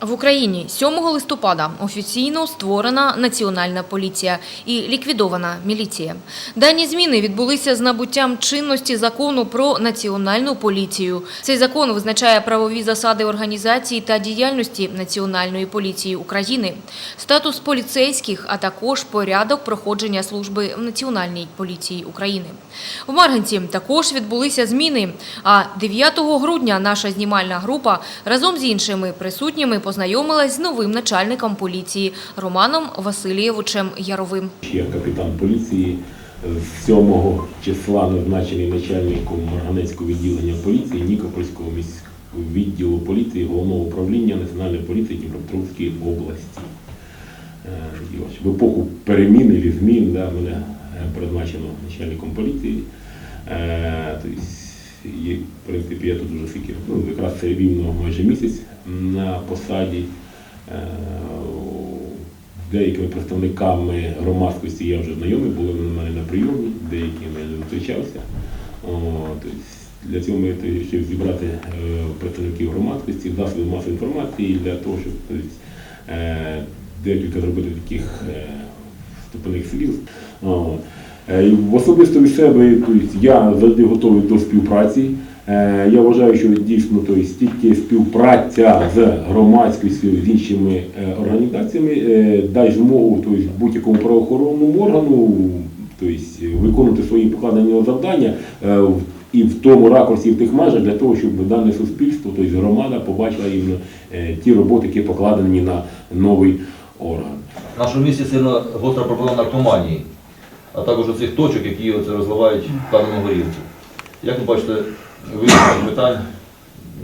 В Україні 7 листопада офіційно створена Національна поліція і ліквідована міліція. Дані зміни відбулися з набуттям чинності закону про національну поліцію. Цей закон визначає правові засади організації та діяльності Національної поліції України, статус поліцейських, а також порядок проходження служби в Національній поліції України. В Марганці також відбулися зміни. А 9 грудня наша знімальна група разом з іншими присутніми познайомилась з новим начальником поліції Романом Васильєвичем Яровим. Я капітан поліції з 7 числа назначений начальником Марганецького відділення поліції Нікопольського міського відділу поліції Головного управління Національної поліції Дніпропетровської області. Е, В епоху перемін і змін да, мене е, призначено начальником поліції. Тобто, в принципі, я тут вже скільки, ну, якраз це рівно майже місяць на посаді. Е, деякими представниками громадськості я вже знайомий, були вони в мене на прийомі, деякими я не зустрічався. Для цього ми хотів зібрати е, представників громадськості, засобів масової інформації для того, щоб е, декілька зробити таких вступних слів. Е, в особисто від себе я завжди готовий до співпраці. Е, Я вважаю, що дійсно тобто, тільки співпраця з громадськістю, з іншими е, організаціями дасть змогу тобто, будь-якому правоохоронному органу тобто, виконувати свої покладені завдання і в тому ракурсі, в тих межах для того, щоб дане суспільство, тобто громада побачила іменно ті роботи, які покладені на новий орган. В нашому місті сильно гостра проблема наркоманії, а також оцих точок, які оце розливають в даному горілці. Як ви бачите вирішення питань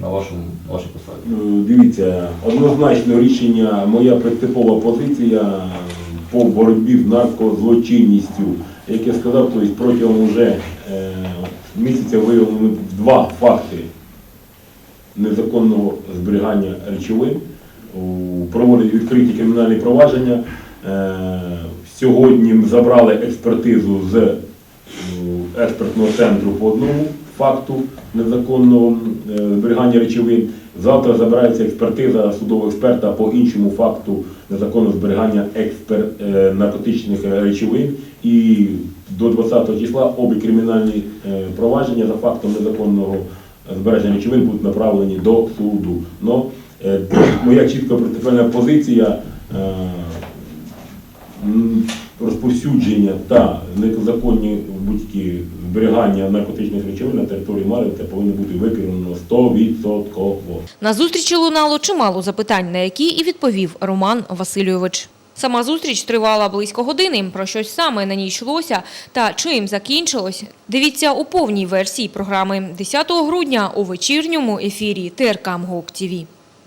на, вашому, вашій посаді? Е, Дивіться, однозначно рішення, моя принципова позиція по боротьбі з наркозлочинністю. Як я сказав, тобто протягом вже е, місяця виявлено два факти незаконного зберігання речовин. Проводять відкриті кримінальні провадження. Сьогодні забрали експертизу з е, експертного центру по одному факту незаконного е, зберігання речовин. Завтра забирається експертиза судового експерта по іншому факту незаконного зберігання експер... е, наркотичних речовин. І до 20 числа обі кримінальні провадження за фактом незаконного збереження речовин будуть направлені до суду. Но моя чітка принципіальна позиція. Розповсюдження та незаконні будь-які зберігання наркотичних речовин на території Мар'їнки повинно бути виконано 100%. На зустрічі лунало чимало запитань, на які і відповів Роман Васильович. Сама зустріч тривала близько години. Про щось саме на ній йшлося та чим закінчилось. Дивіться у повній версії програми 10 грудня у вечірньому ефірі ТРК МГОК ТІВІ.